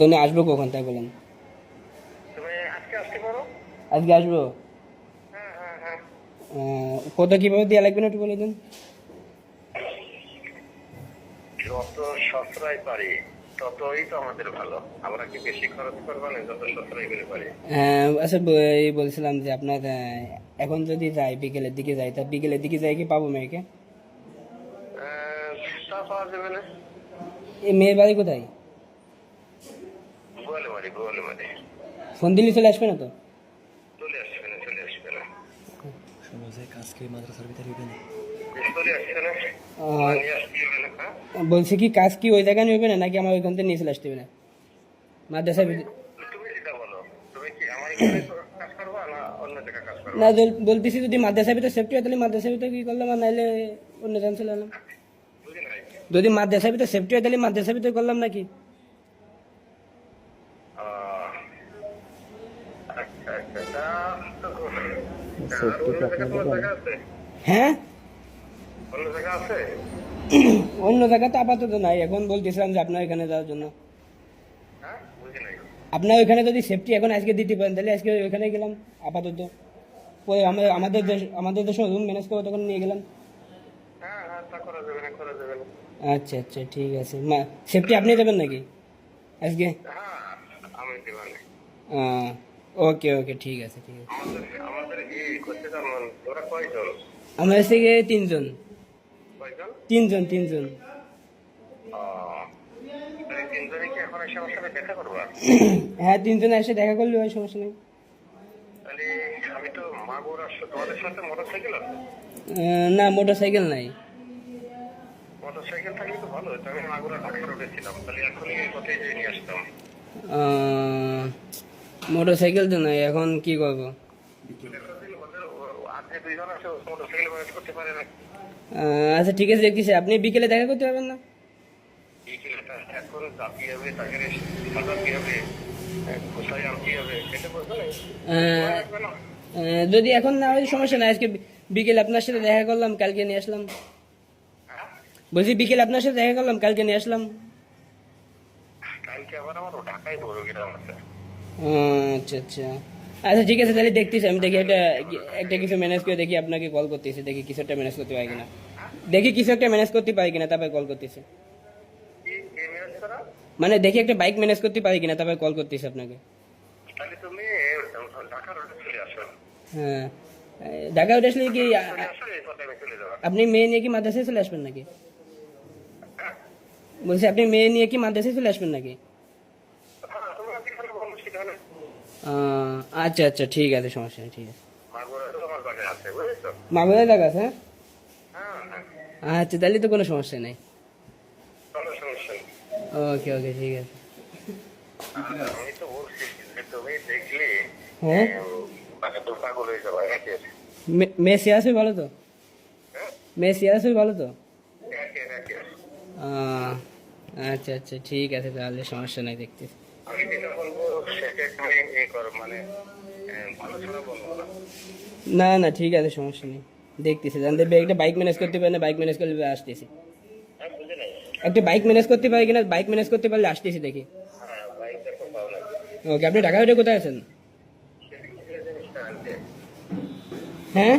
জন্য আসব কখন তাই বলেন। আজকে আসব? হ্যাঁ হ্যাঁ হ্যাঁ। কত কীভাবে দেওয়া লাগবে না একটু বলে দেন। যত সস্তায় পারি ততই তো আমাদের ভালো। আমরা কি বেশি খরচ করব না যত সস্তায় করে পারি? আচ্ছা বলছিলাম যে আপনার এখন যদি যাই বিকেলের দিকে যাই তা বিকেলের দিকে যাই কি পাবো মেয়েকে? তা পাওয়া যাবে না। এই মেয়ের বাড়ি কোথায়? ফোন দিলে চলে আসবে না তো? চলে আসবে না চলে আসবে না। সমাজে কাজকে মাদ্রাসার ভিতরে হবে না? হ্যাঁ? বলছি কি কাজ কি ওই জায়গায় নেবে না নাকি আমার ওইখান থেকে নিয়ে চলে আসতে হবে না? মাদ্রাসা ভিতরে- তুমি যেটা বলো তুমি কি আমার এখানে কাজ করবা না অন্য জায়গায় কাজ করবা? না বল- বলতেছি যদি মাদ্রাসা ভিতরে সেফটি হয় তাহলে মাদ্রাসা ভিতরে কি করলাম? আর নাইলে অন্য জান চলে এলাম। যদি মাদ্রাসা ভিতরে সেফটি হয় তাহলে মাদ্রাসা ভিতরে করলাম নাকি আহ, আচ্ছা আচ্ছা তা তো আর অন্য জায়গায় তোমার জায়গা আছে হ্যাঁ? অন্য জায়গা আছে? অন্য জায়গা তো আপাতত নাই। এখন বলতেছিলাম যে আপনার এখানে যাওয়ার জন্য। হ্যাঁ? আপনার ওইখানে যদি সেফটি এখন আজকে দিতে পারেন তাহলে আজকে ওইখানে গেলাম আপাতত। পরে আমরা- আমাদের দেশ আমাদের দেশে রুম ম্যানেজ করে তখন নিয়ে গেলাম। হ্যাঁ হ্যাঁ আচ্ছা আচ্ছা ঠিক আছে। সেফটি আপনি দেবেন নাকি? আজকে? হ্যাঁ ওকে ওকে ঠিক আছে ঠিক আছে। আমাদের কয়জন? আমরা থেকে তিনজন। তিনজন তিনজন। তাহলে তিনজনে এখন এসে হ্যাঁ তিনজন এসে দেখা করলে হয় সমস্যা নেই। তাহলে আমি তো মাগুর আসছো তোমাদের সাথে মোটর সাইকেল আছে? আহ, না মোটর সাইকেল নাই মোটর সাইকেল থাকলে তো নাই, এখন কি করব? আচ্ছা ঠিক আছে, দেখতেছি। আপনি বিকেলে দেখা করতে পারবেন না? যদি এখন না হয়, সমস্যা নাই। আজকে বিকেলে আপনার সাথে দেখা করলাম, কালকে নিয়ে আসলাম। বলছি, বিকেলে আপনার সাথে দেখা করলাম, কালকে নিয়ে আসলাম। কালকে আবার আমার ঢাকায় আচ্ছা আচ্ছা। আচ্ছা ঠিক আছে তাহলে দেখতেছি আমি দেখি একটা একটা কিছু ম্যানেজ করে দেখি আপনাকে কল করতেছি দেখি কিছু একটা ম্যানেজ করতে পারি কিনা। দেখি কিছু একটা ম্যানেজ করতে পারি কিনা তারপরে কল করতেছি। মানে দেখি একটা বাইক ম্যানেজ করতে পারি কিনা তারপরে কল করতেছি আপনাকে। হ্যাঁ। ঢাকা উঠে আসলে কি আপনি মেয়ে নিয়ে কি মাদ্রাসায় চলে আসবেন নাকি? বলছি আপনি মেয়ে নিয়ে কি মাদ্রাসায় চলে আসবেন নাকি? আচ্ছা আচ্ছা ঠিক আছে সমস্যা নেই ঠিক আছে। মাগুরা আমার আছে হ্যাঁ? হ্যাঁ হ্যাঁ। আচ্ছা তাহলে তো কোনো সমস্যা নেই। ওকে ওকে ঠিক আছে। দেখলে হ্যাঁ? তাকে তো পাগল হয়ে যাবে একে মে- মেয়ে সে আসবে ভালো তো? মেয়ে আসবে ভালো তো আচ্ছা আচ্ছা ঠিক আছে তাহলে সমস্যা নাই দেখতেছি আমি যেটা বলব সেটা এ করো মানে না না ঠিক আছে সমস্যা নেই। দেখতেছি। জানতে একটা বাইক ম্যানেজ করতে পারে না বাইক ম্যানেজ করলে আসতেছি। হ্যাঁ একটা বাইক ম্যানেজ করতে পারি কিনা বাইক ম্যানেজ করতে পারলে আসতেছি দেখি। হ্যাঁ ওকে আপনি ঢাকা কোথায় আছেন? হ্যাঁ?